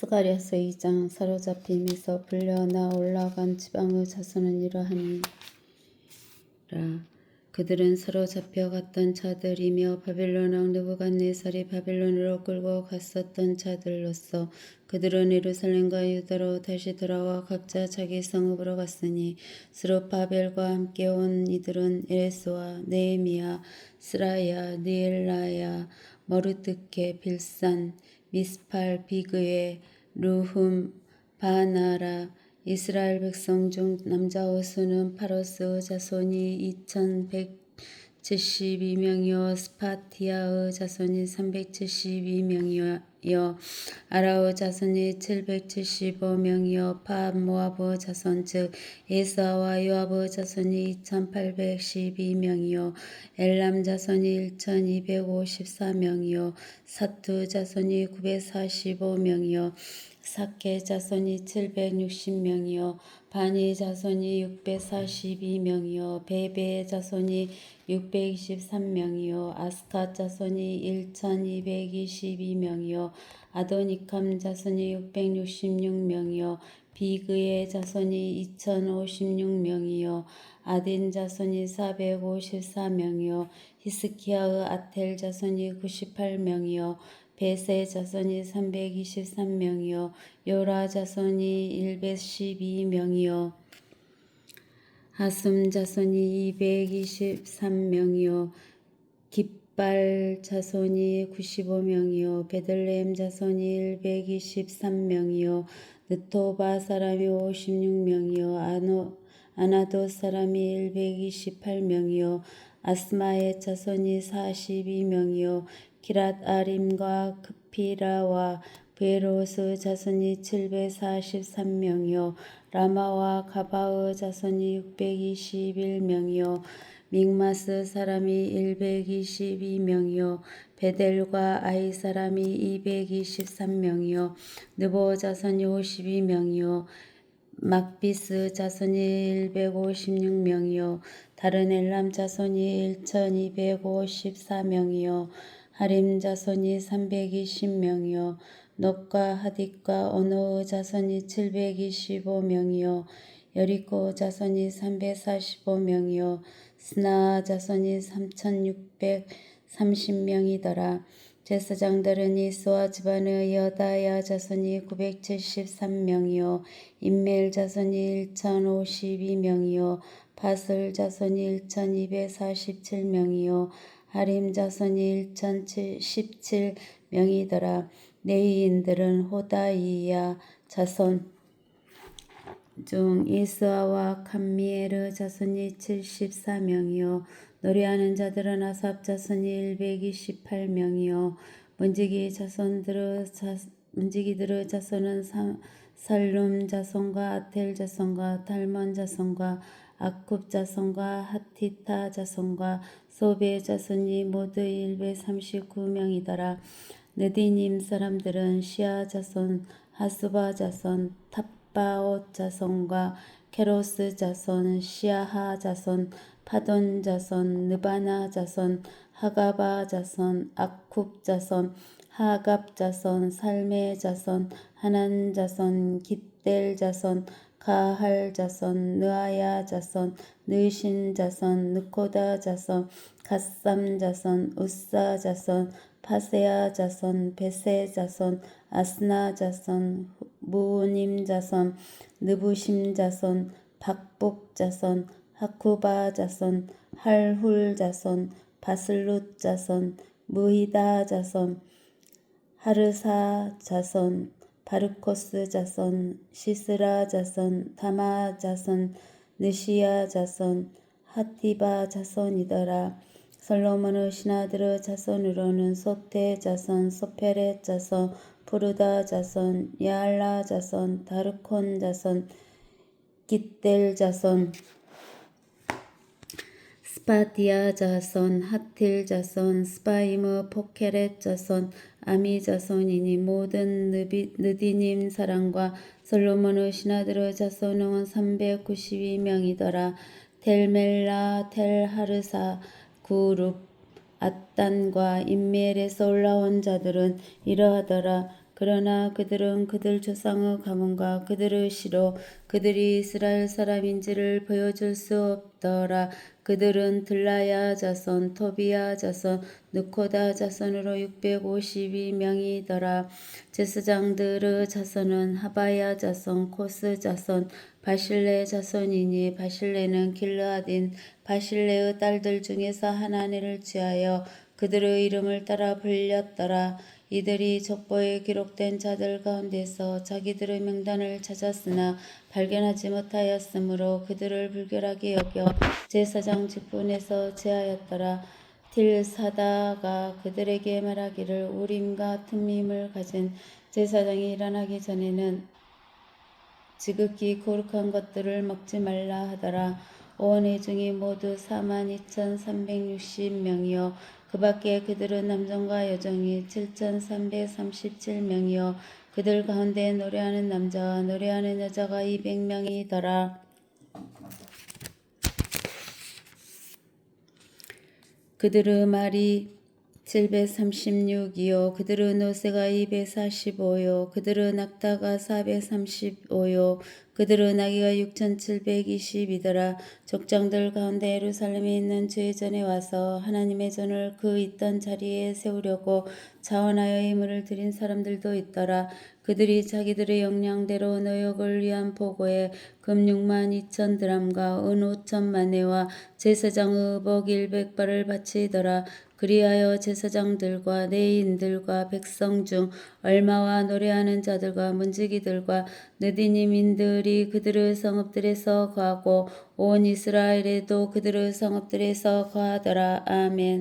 스가랴서 2장 사로잡힘에서 불려나 올라간 지방의 자손은 이러하니라. 그들은 사로잡혀 갔던 자들이며 바벨론 왕 느부갓네살이 바벨론으로 끌고 갔었던 자들로서 그들은 예루살렘과 유다로 다시 돌아와 각자 자기 성읍으로 갔으니 스룹바벨과 함께 온 이들은 에레스와 네헤미야 스라야 니엘라야 머르드케 빌산 미스팔 비그에 루흠 바나라 이스라엘 백성 중 남자 호수는 파로스의 자손이 2172명이요 스파티아의 자손이 372명이요 아라의 자손이 775명이요 파모아브 자손 즉 에사와 요압의 자손이 2812명이요 엘람 자손이 1254명이요 사투 자손이 945명이요 사케 자손이 760명이요. 바니 자손이 642명이요. 베베 자손이 623명이요. 아스카 자손이 1222명이요. 아도니캄 자손이 666명이요. 비그의 자손이 2056명이요. 아딘 자손이 454명이요. 히스키야의 아텔 자손이 98명이요 베세 자손이 323명이요. 요라 자손이 112명이요. 하숨 자손이 223명이요. 깃발 자손이 95명이요. 베들레헴 자손이 123명이요. 느토바 사람이 56명이요. 아노, 아나도 사람이 128명이요 아스마의 자손이 42명이요. 기랏 아림과 크피라와 베로스 자손이 743명이요. 라마와 가바의 자손이 621명이요. 믹마스 사람이 122명이요. 베델과 아이 사람이 223명이요. 느보 자손이 52명이요. 막비스 자손이 156명이요 다른 엘람 자손이 1254명이요. 하림 자손이 320명이요. 놋과 하딕과 언어의 자손이 725명이요. 여리코 자손이 345명이요. 스나 자손이 3630명이더라 제사장들은 이스와 집안의 여다야 자손이 973명이요 인멜 자손이 1052명이요 바슬 자손이 1247명이요 하림 자손이 1017명이더라. 네이인들은 호다이야 자손 중 이스아와 감미에르 자손이 74명이요 노래하는 자들은 아삽 자손이 128명이요. 문지기 자손들의 자, 문지기들의 자손은 사, 살룸 자손과 아텔 자손과 달몬 자손과 아쿱 자손과 하티타 자손과 소베 자손이 모두 139명이더라. 느디님 사람들은 시아 자손 하수바 자손 탑바옷 자손과 케로스 자손 시아하 자손 파돈 자손 느바나 자손 하가바 자손 아쿱 자손 하갑 자손 살메 자손 하난 자손 깃델 자손 가할 자손 느아야 자손 느신 자손 느코다 자손 갓삼 자손 우사 자손 파세아 자손 베세 자손 아스나 자손 무님 자손 느부심 자손 박복 자손 하쿠바 자손 할훌 자손 바슬룻 자손 무히다 자손 하르사 자손 바르코스 자손 시스라 자손 다마 자손 느시야 자손 하티바 자손이더라. 솔로몬의 신하들의 자손으로는 소테 자손 소페렛 자손 부르다 자손 야알라 자손 다르콘 자손 깃델 자손 스파디아 자손 하틸 자손 스파이머 포케렛 자손 아미 자손이니 모든 느비, 느디님 사랑과 솔로몬의 신하들의 자손은 392명이더라. 텔멜라 텔하르사 구룹 아딴과 인멜에서 올라온 자들은 이러하더라. 그러나 그들은 그들 조상의 가문과 그들의 시로 그들이 이스라엘 사람인지를 보여줄 수 없 더라. 그들은 들라야 자손, 토비야 자손, 느코다 자손으로 652명이더라. 제사장들의 자손은 하바야 자손, 코스 자손, 바실레 자손이니 바실레는 길르앗인 바실레의 딸들 중에서 하나님을 취하여 그들의 이름을 따라 불렸더라. 이들이 족보에 기록된 자들 가운데서 자기들의 명단을 찾았으나 발견하지 못하였으므로 그들을 불결하게 여겨 제사장 직분에서 제하였더라. 딜사다가 그들에게 말하기를 우림과 틈밈을 가진 제사장이 일어나기 전에는 지극히 거룩한 것들을 먹지 말라 하더라. 온 회중이 모두 4만 2,360명이요. 그 밖에 그들은 남성과 여종이 7,337명이요. 그들 가운데 노래하는 남자와 노래하는 여자가 200명이더라. 그들의 말이 736이요. 그들의 노새가 245요. 그들의 낙타가 435요. 그들의 나귀가 6,720이더라. 족장들 가운데 예루살렘에 있는 주의 전에 와서 하나님의 전을 그 있던 자리에 세우려고 자원하여 예물을 드린 사람들도 있더라. 그들이 자기들의 역량대로 노역을 위한 보고에 금 6만 2천 드람과 은 5천 마네와 제사장 의 복 100발을 바치더라. 그리하여 제사장들과 레인들과 백성 중 얼마와 노래하는 자들과 문지기들과 느디님인들이 그들의 성읍들에서 거하고 온 이스라엘에도 그들의 성읍들에서 거하더라. 아멘.